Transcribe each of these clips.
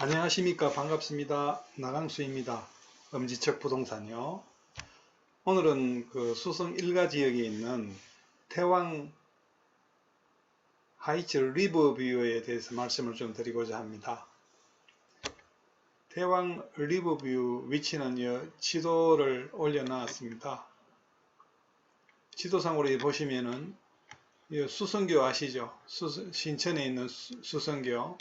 안녕하십니까. 반갑습니다. 나강수입니다. 엄지척 부동산이요. 오늘은 그 수성 일가 지역에 있는 태왕 하이츠 리버뷰에 대해서 말씀을 좀 드리고자 합니다. 태왕 리버뷰 위치는요 지도를 올려놨습니다. 지도상으로 보시면은 이 수성교 아시죠? 수- 신천에 있는 수- 수성교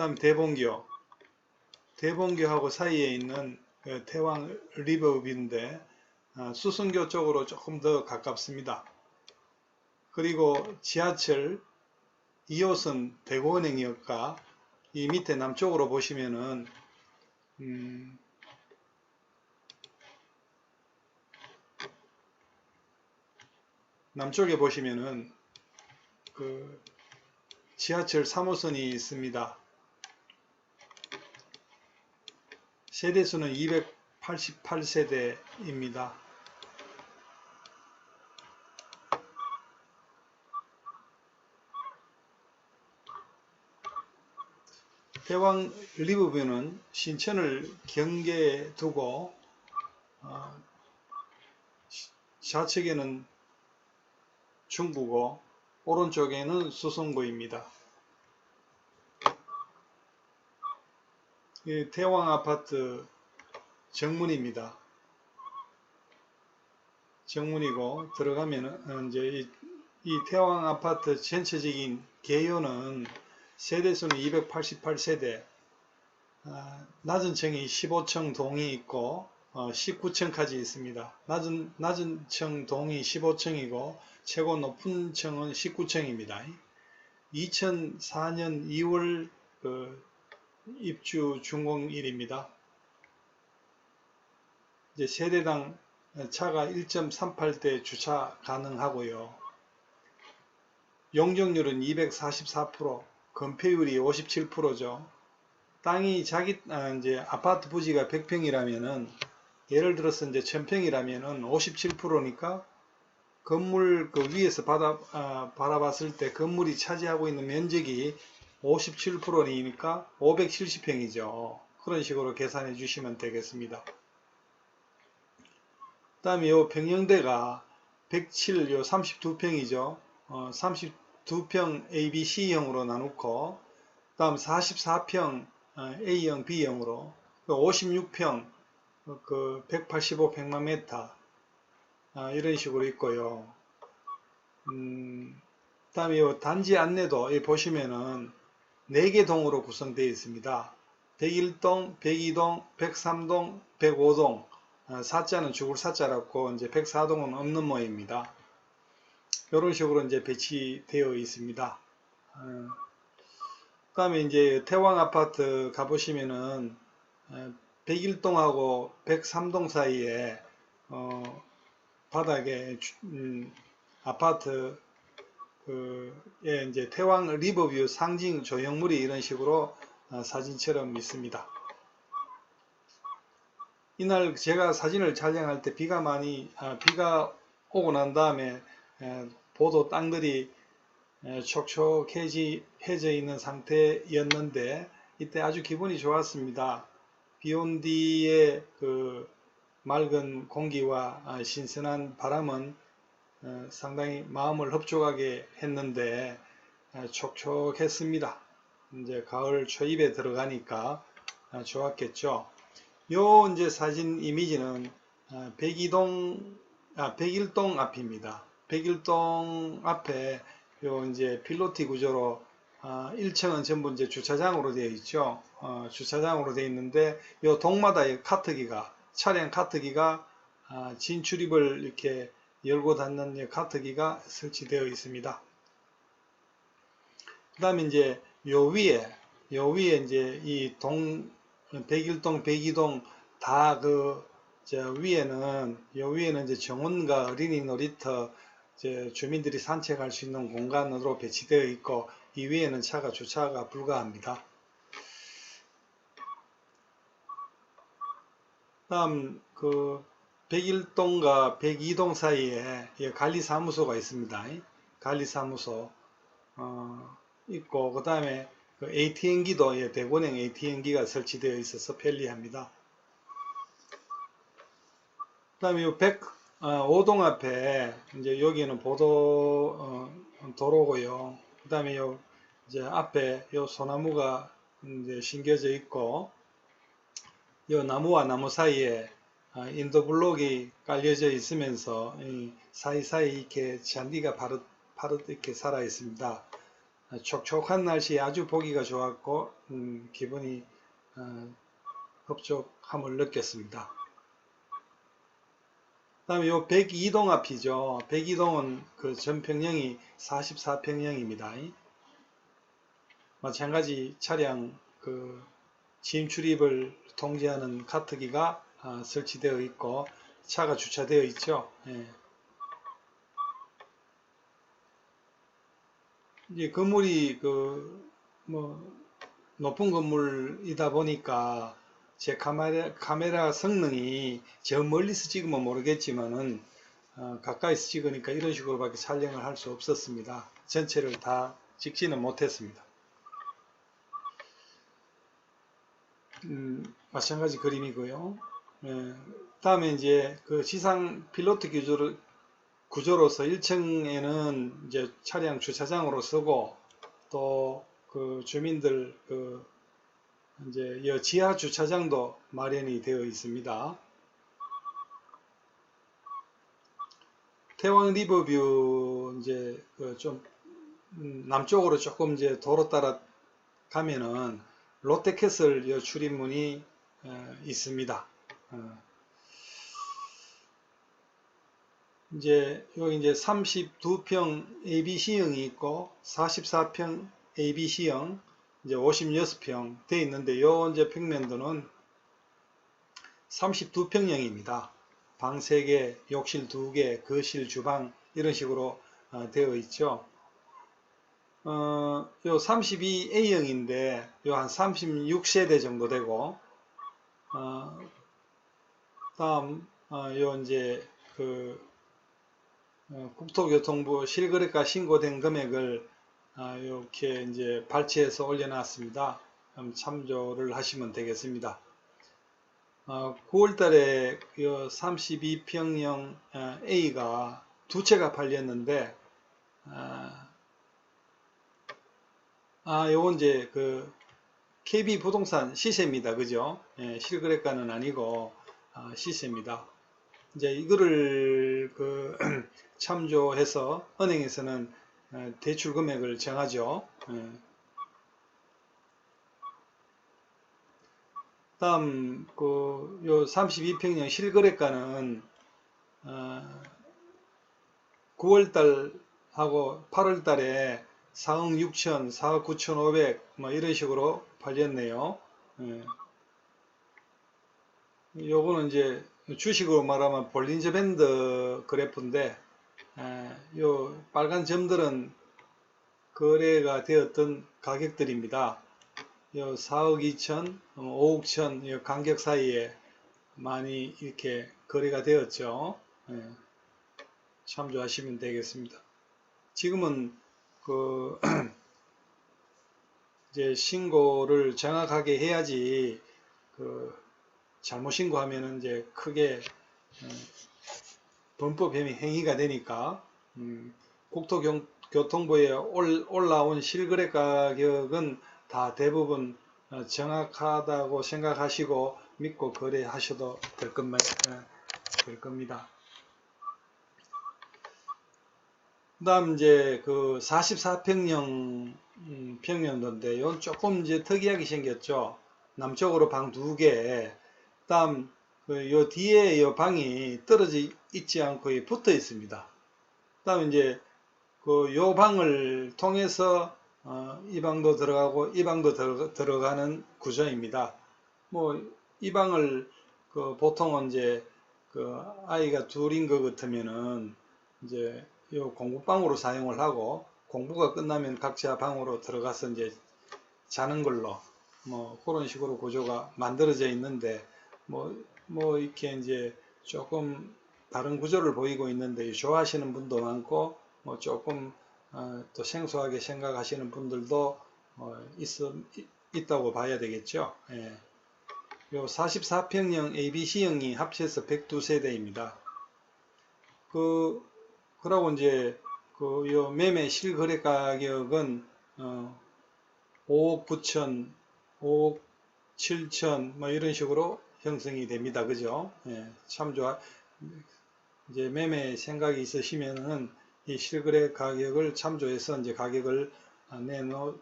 다음 대봉교 대봉교하고 사이에 있는 그 태왕 리버뷰인데 어, 수성교 쪽으로 조금 더 가깝습니다. 그리고 지하철 2호선 대구은행역과 이 밑에 남쪽으로 보시면은 음, 남쪽에 보시면은 그 지하철 3호선이 있습니다. 세대수는 288세대입니다. 대왕 리버뷰는 신천을 경계에 두고 어, 시- 좌측에는 중구고 오른쪽에는 수성구입니다. 태왕 아파트 정문입니다. 정문이고 들어가면은 이제 이, 이 태왕 아파트 전체적인 개요는 세대수는 288세대, 아, 낮은 층이 15층 동이 있고 어, 19층까지 있습니다. 낮은 낮은 층 동이 15층이고 최고 높은 층은 19층입니다. 2004년 2월 그 입주 준공일입니다. 이제 세대당 차가 1.38대 주차 가능하고요. 용적률은 244%, 건폐율이 57%죠. 땅이 자기 아, 이제 아파트 부지가 100평이라면은 예를 들어서 이제 1000평이라면은 57%니까 건물 그 위에서 받아, 아, 바라봤을 때 건물이 차지하고 있는 면적이 57%니까 570평이죠. 그런 식으로 계산해 주시면 되겠습니다. 그 다음에 요 평형대가 107, 요 32평이죠. 어, 32평 ABC형으로 나누고, 그 다음 44평 어, A형 B형으로, 56평 그 185 평방미터 아, 이런 식으로 있고요. 음, 다음에 요 단지 안내도 보시면은 4개 동으로 구성되어 있습니다. 101동, 102동, 103동, 105동, 아, 사자는 죽을 사자라고 이제 104동은 없는 모입니다. 이런 식으로 이제 배치되어 있습니다. 어, 그다음에 이제 태왕 아파트 가보시면은 어, 101동하고 103동 사이에 어, 바닥에 주- 음, 아파트 그에 이제 태왕 리버뷰 상징 조형물이 이런 식으로 어, 사진처럼 있습니다. 이날 제가 사진을 촬영할 때 비가 많이 아, 비가 오고 난 다음에 에, 보도 땅들이 에, 촉촉해져 있는 상태였는데 이때 아주 기분이 좋았습니다. 비온 뒤에 그 맑은 공기와 아, 신선한 바람은 어, 상당히 마음을 흡족하게 했는데 아, 촉촉했습니다. 이제 가을 초입에 들어가니까 아, 좋았겠죠. 요 이제 사진 이미지는 아, 102동 아 101동 앞입니다. 101동 앞에 요 이제 필로티 구조로 아, 1층은 전부 이제 주차장으로 되어 있죠. 어, 주차장으로 되어 있는데 요 동마다 이 카트기가 차량 카트기가 아, 진출입을 이렇게 열고 닫는 이 카트기가 설치되어 있습니다. 그 다음에 이제 요 위에 요 위에 이제 이 동 101동, 102동 다그저 위에는 요 위에는 이제 정원과 어린이 놀이터 주민들이 산책할 수 있는 공간으로 배치되어 있고 이 위에는 차가 주차가 불가합니다. 다음 그 101동과 102동 사이에 이 관리사무소가 있습니다. 관리사무소 어, 있고 그 다음에 그 ATM기도 예, 대본행 ATM기가 설치되어 있어서 편리합니다. 그 다음에 요 105동 앞에 이제 여기는 보도 어, 도로고요. 그 다음에 요 이제 앞에 요 소나무가 이제 심겨져 있고 요 나무와 나무 사이에 아, 인도 블록이 깔려져 있으면서 이 사이사이 이렇게 잔디가 바르, 바르 이렇게 살아 있습니다. 아, 촉촉한 날씨에 아주 보기가 좋았고 음, 기분이 어, 흡족함을 느꼈습니다. 다음에 요 102동 앞이죠. 102동은 그 전평형이 44평형입니다. 마찬가지 차량 그 진출입을 통제하는 카트기가 아, 설치되어 있고 차가 주차되어 있죠. 예. 이제 건물이 그 뭐 높은 건물이다 보니까 제 카메라, 카메라 성능이 저 멀리서 찍으면 모르겠지만은 어, 가까이서 찍으니까 이런 식으로밖에 촬영을 할 수 없었습니다. 전체를 다 찍지는 못했습니다. 음, 마찬가지 그림이고요. 예, 다음에 이제 그 지상 필로트 구조로, 구조로서 1층에는 이제 차량 주차장으로 쓰고 또 그 주민들 그 이제 이 지하 주차장도 마련이 되어 있습니다. 태왕 리버뷰 이제 그좀 음, 남쪽으로 조금 이제 도로 따라 가면은 롯데캐슬 요 출입문이 어, 있습니다. 어. 이제 여기 이제 32평 ABC형이 있고 44평 ABC형 이제 56평 돼 있는데 요 이제 평면도는 32평형입니다. 방 3개, 욕실 2개, 거실, 주방 이런 식으로 어, 되어 있죠. 어, 요 32A형인데 요 한 36세대 정도 되고 어, 다음 어, 요 이제 그 어, 국토교통부 실거래가 신고된 금액을 아, 이렇게 이제 발췌해서 올려놨습니다. 참조를 하시면 되겠습니다. 어, 9월달에 32평형 어, A가 두 채가 팔렸는데 아, 아 요건 이제 그 KB 부동산 시세입니다. 그죠? 예, 실거래가는 아니고 아, 시세입니다. 이제 이거를 그 참조해서 은행에서는 어, 대출 금액을 정하죠. 예. 다음 그요 32평형 실거래가는 어, 9월달 하고 8월달에 4억 6천, 4억 9천 5백 뭐 이런 식으로 팔렸네요. 예. 요거는 이제 주식으로 말하면 볼린저 밴드 그래프인데 에, 요 빨간 점들은 거래가 되었던 가격들입니다. 요 4억 2천, 5억 천, 요 간격 사이에 많이 이렇게 거래가 되었죠. 예, 참조하시면 되겠습니다. 지금은 그 이제 신고를 정확하게 해야지 그 잘못 신고하면은 이제 크게 범법 혐의 행위가 되니까 음, 국토교통부에 올, 올라온 실거래 가격은 다 대부분 어, 정확하다고 생각하시고 믿고 거래하셔도 될, 것만, 될 겁니다. 그 다음 이제 그 44평형 음, 평형도인데 이건 조금 이제 특이하게 생겼죠. 남쪽으로 방 두 개, 다음 그요 뒤에 요 방이 떨어져 있지 않고 붙어 있습니다. 다음 이제 그 요 방을 통해서 어, 이 방도 들어가고 이 방도 들어, 들어가는 구조입니다. 뭐 이 방을 그 보통은 이제 그 아이가 둘인 것 같으면은 이제 요 공부방으로 사용을 하고 공부가 끝나면 각자 방으로 들어가서 이제 자는 걸로 뭐 그런 식으로 구조가 만들어져 있는데 뭐, 뭐 이렇게 이제 조금 다른 구조를 보이고 있는데 좋아하시는 분도 많고 뭐 조금 어, 또 생소하게 생각하시는 분들도 어, 이- 있다고 봐야 되겠죠. 예. 요 44평형 ABC형이 합쳐서 102세대입니다. 그, 그러고 이제, 그, 요 매매 실거래 가격은, 어, 5억 9천, 5억 7천, 뭐 이런 식으로 형성이 됩니다. 그죠? 예, 참조, 이제 매매 생각이 있으시면은 이 실거래 가격을 참조해서 이제 가격을 아, 내놓,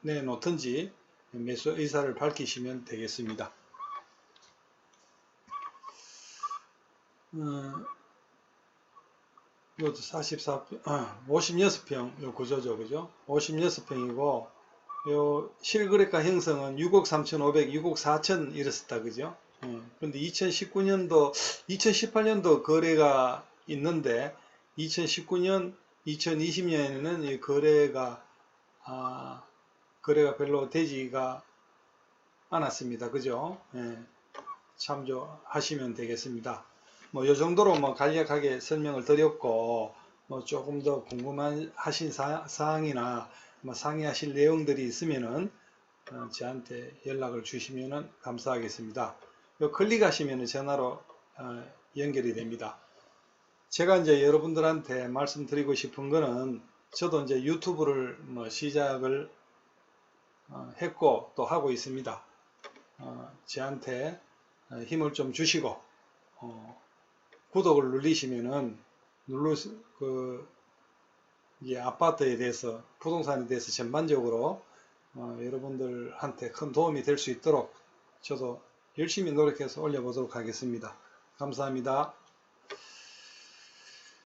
내놓든지 매수 의사를 밝히시면 되겠습니다. 어, 이것도 44, 아, 56평 요 구조죠. 그죠? 56평이고 요 실거래가 형성은 6억 3,500, 6억 4천 이랬었다. 그죠? 예, 근데 2019년도, 2018년도 거래가 있는데 2019년, 2020년에는 이 거래가 아, 거래가 별로 되지가 않았습니다. 그죠? 예, 참조하시면 되겠습니다. 뭐, 요 정도로 뭐 간략하게 설명을 드렸고, 뭐, 조금 더 궁금한 하신 사, 사항이나 뭐 상의하실 내용들이 있으면은, 어, 저한테 연락을 주시면은 감사하겠습니다. 요 클릭하시면은 전화로 어, 연결이 됩니다. 제가 이제 여러분들한테 말씀드리고 싶은 거는 저도 이제 유튜브를 뭐 시작을 어, 했고 또 하고 있습니다. 어, 저한테 어, 힘을 좀 주시고 어, 구독을 누르시면은 눌러 그 이제 아파트에 대해서 부동산에 대해서 전반적으로 어, 여러분들한테 큰 도움이 될 수 있도록 저도 열심히 노력해서 올려보도록 하겠습니다. 감사합니다.